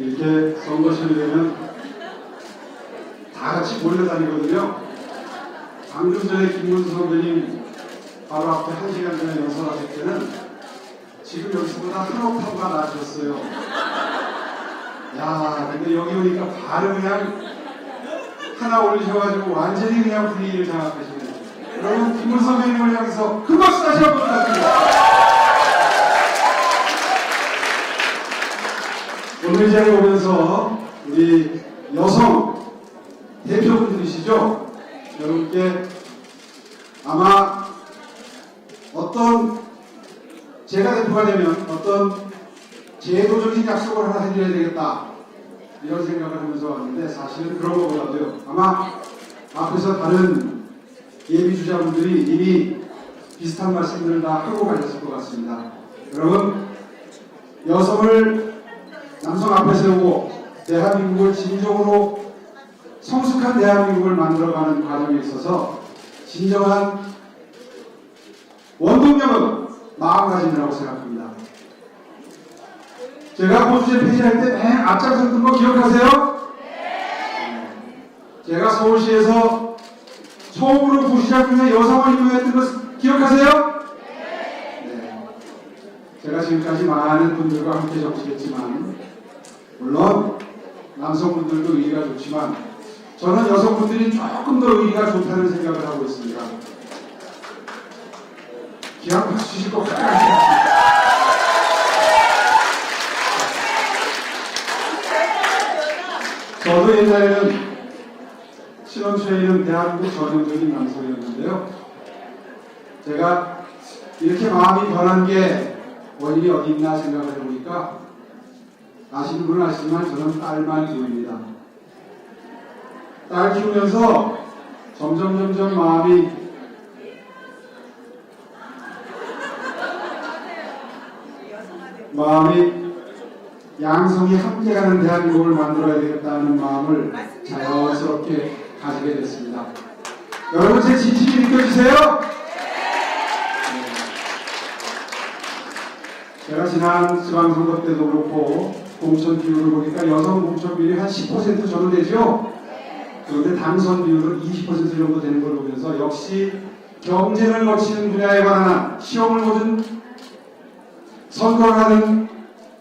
이렇게 선거철이 되면 다 같이 몰려다니거든요. 방금 전에 김문수 선배님 바로 앞에 한 시간 전에 연설하실 때는 지금 여기서보다 한 옥타브가 낮으셨어요. 야, 근데 여기 오니까 바로 그냥 하나 올리셔가지고 완전히 그냥 분위기를 장악하시네요. 여러분, 김문수 선배님을 향해서 큰 박수 다시 한번 부탁드립니다. 자리에 오면서 우리 여성 대표분들이시죠? 여러분께 아마 어떤 제가 대표가 되면 어떤 제도적인 약속을 하나 해드려야 되겠다. 이런 생각을 하면서 왔는데 사실은 그런 것보다도요. 아마 앞에서 다른 예비주자분들이 이미 비슷한 말씀들을 다 하고 가셨을 것 같습니다. 여러분 여성을 남성 앞에 세우고 대한민국을 진정으로 성숙한 대한민국을 만들어가는 과정에 있어서 진정한 원동력은 마음가짐이라고 생각합니다. 제가 보수제 폐지할 때 맨 앞장섰던 거 기억하세요? 제가 서울시에서 처음으로 부시장 중에 여성을 임명했던 거 기억하세요? 네. 제가 지금까지 많은 분들과 함께 정치했지만 물론 남성분들도 의의가 좋지만 저는 여성분들이 조금 더 의의가 좋다는 생각을 하고 있습니다. 기왕 박수 주실 것 같아요. 저도 옛날에는 신혼초에는 대한민국 전형적인 남성이었는데요. 제가 이렇게 마음이 변한 게 원인이 어디 있나 생각을 해보니까 아시는 분은 아시지만 저는 딸만 키웁니다. 딸 키우면서 점점 점점 마음이 마음이 양성이 함께 가는 대한민국을 만들어야 되겠다는 마음을 자연스럽게 가지게 됐습니다. 여러분 제 진심이 느껴지세요? 제가 지난 지방선거 때도 그렇고 공천 비율을 보니까 여성 공천 비율이 한 10% 정도 되죠? 그런데 당선 비율은 20% 정도 되는 걸 보면서 역시 경쟁을 거치는 분야에 관한 시험을 거둔 선거를 하는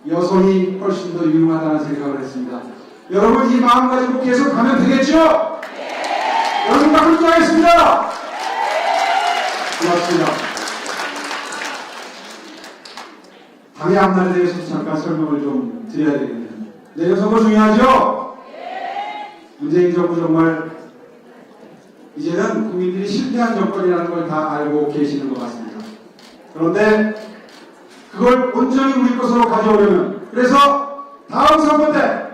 여성이 훨씬 더 유용하다는 생각을 했습니다. 여러분 이 마음 가지고 계속 가면 되겠죠? 여러분과 함께 하겠습니다. 고맙습니다. 당의 앞날에 대해서 잠깐 설명을 좀 드려야 되겠네요. 내년 선거 중요하죠? 문재인 정부 정말 이제는 국민들이 실패한 정권이라는 걸 다 알고 계시는 것 같습니다. 그런데 그걸 온전히 우리 것으로 가져오려면 그래서 다음 선거 때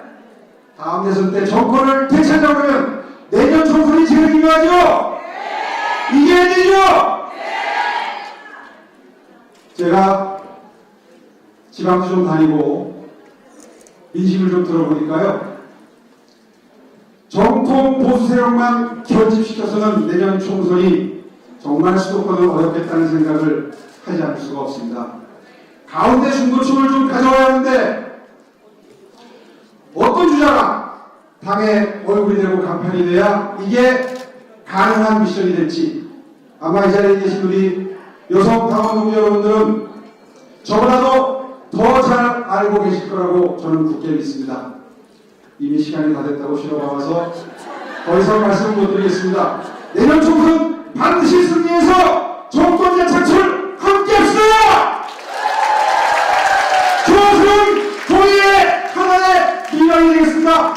다음 대선 때 정권을 되찾아오려면 내년 총선이 제일 중요하죠? 이겨야 되죠? 제가 지방도 좀 다니고 민심을 좀 들어보니까요 정통 보수 세력만 결집시켜서는 내년 총선이 정말 수도권을 어렵겠다는 생각을 하지 않을 수가 없습니다. 가운데 중도층을 좀 가져와야 하는데 어떤 주자가 당의 얼굴이 되고 간판이 돼야 이게 가능한 미션이 될지 아마 이 자리에 계신 우리 여성 당원 동지 여러분들은 저보다도 더 잘 알고 계실 거라고 저는 굳게 믿습니다. 이미 시간이 다 됐다고 실어가면서 더 이상 말씀 못 드리겠습니다. 내년 총선 반드시 승리해서 정권자 창출 함께 합시다! 조승, 조의의 하나의 미래이 되겠습니다.